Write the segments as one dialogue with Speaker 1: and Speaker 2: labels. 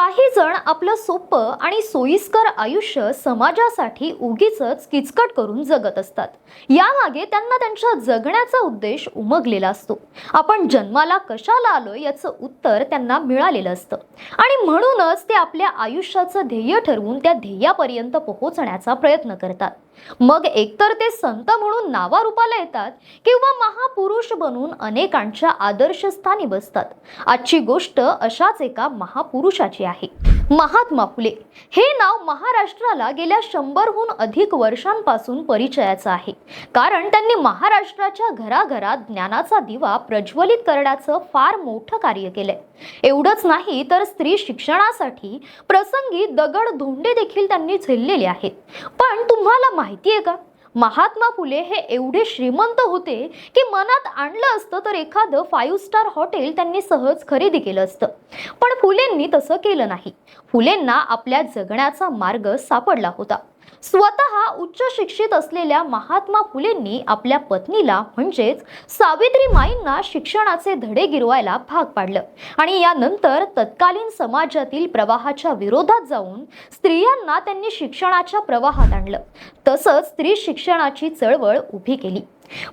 Speaker 1: काही जण आपलं सोपं आणि सोयीस्कर आयुष्य समाजासाठी उगीच किचकट करून जगत असतात. यामागे त्यांना त्यांच्या जगण्याचा उद्देश उमगलेला असतो. आपण जन्माला कशाला आलो याचं उत्तर त्यांना मिळालेलं असतं. आणि म्हणूनच ते आपल्या आयुष्याचं ध्येय ठरवून त्या ध्येयापर्यंत पोहोचण्याचा प्रयत्न करतात. मग एकतर ते संत म्हणून नावारूपाला येतात किंवा महापुरुष बनून अनेकांच्या आदर्शस्थानी बसतात. आजची गोष्ट अशाच एका महापुरुषाची आहे. महात्मा फुले. हे नाव महाराष्ट्राला गेल्या शंभरहून अधिक वर्षांपासून परिचयाचं आहे. कारण त्यांनी महाराष्ट्राच्या घराघरात ज्ञानाचा दिवा प्रज्वलित करण्याचं फार मोठं कार्य केलंय. एवढंच नाही तर स्त्री शिक्षणासाठी प्रसंगी दगड धोंडे देखील त्यांनी झेललेले आहेत. पण तुम्हाला माहिती आहे का? महात्मा फुले हे एवढे श्रीमंत होते की मनात आणलं असतं तर एखादं फाईव्ह स्टार हॉटेल त्यांनी सहज खरेदी केलं असतं. पण फुलेंनी तसं केलं नाही. फुलेंना आपल्या जगण्याचा मार्ग सापडला होता. स्वतः उच्च शिक्षित असलेल्या महात्मा फुलेंनी आपल्या पत्नीला म्हणजेच सावित्रीमाईंना शिक्षणाचे धडे गिरवायला भाग पाडलं. आणि यानंतर तत्कालीन समाजातील प्रवाहाच्या विरोधात जाऊन स्त्रियांना त्यांनी शिक्षणाच्या प्रवाहात आणलं. तसंच स्त्री शिक्षणाची चळवळ उभी केली.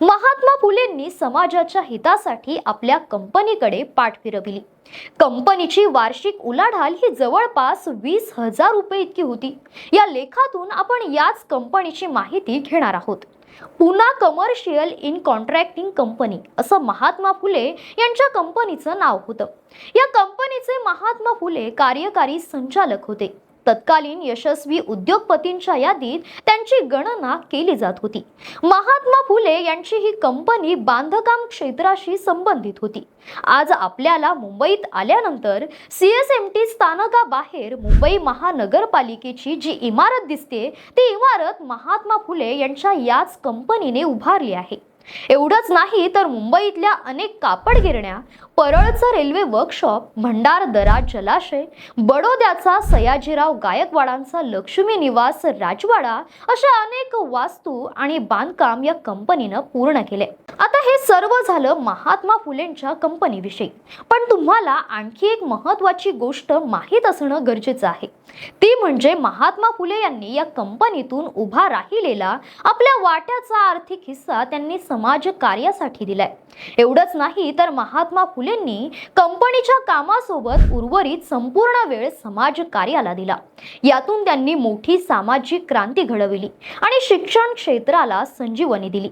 Speaker 1: महात्मा फुलेंनी समाजाच्या हितासाठी आपल्या कंपनीकडे पाठ फिरविली. कंपनीची वार्षिक उलाढाल ही जवळपास वीस हजार रुपये इतकी होती. या लेखातून आपण याच कंपनीची माहिती घेणार आहोत. Poona commercial in contracting company असं महात्मा फुले यांच्या कंपनीचं नाव होतं. या कंपनीचे महात्मा फुले कार्यकारी संचालक होते. तत्कालीन यशस्वी उद्योगपतींच्या यादीत यांची गणना केली जात होती. महात्मा फुले यांची ही कंपनी बांधकाम क्षेत्राशी संबंधित होती. आज आपल्याला मुंबईत आल्यानंतर सी एस एम टी स्थानकाबाहेर मुंबई महानगरपालिकेची जी इमारत दिसते ती इमारत महात्मा फुले यांच्या याच कंपनीने उभारली आहे. एवढंच नाही तर मुंबईतल्या अनेक कापड गिरण्या परळचं रेल्वे वर्कशॉप भंडारदरा जलाशय बडोद्याचा सयाजीराव गायकवाडांचा लक्ष्मी निवास राजवाडा अशा अनेक वास्तू आणि बांधकाम या कंपनीनं पूर्ण केले. आता हे सर्व झालं महात्मा फुलेंच्या कंपनीविषयी. पण तुम्हाला आणखी एक महत्वाची गोष्ट माहीत असणं गरजेचं आहे. ती म्हणजे महात्मा फुले यांनी या कंपनीतून उभा राहिलेला आपल्या वाट्याचा आर्थिक हिस्सा त्यांनी समाज कार्यासाठी दिलाय. एवढंच नाही तर महात्मा फुलेंनी कंपनीच्या कामासोबत उर्वरित संपूर्ण वेळ समाज कार्याला दिला. यातून त्यांनी मोठी सामाजिक क्रांती घडविली आणि शिक्षण क्षेत्राला संजीवनी दिली.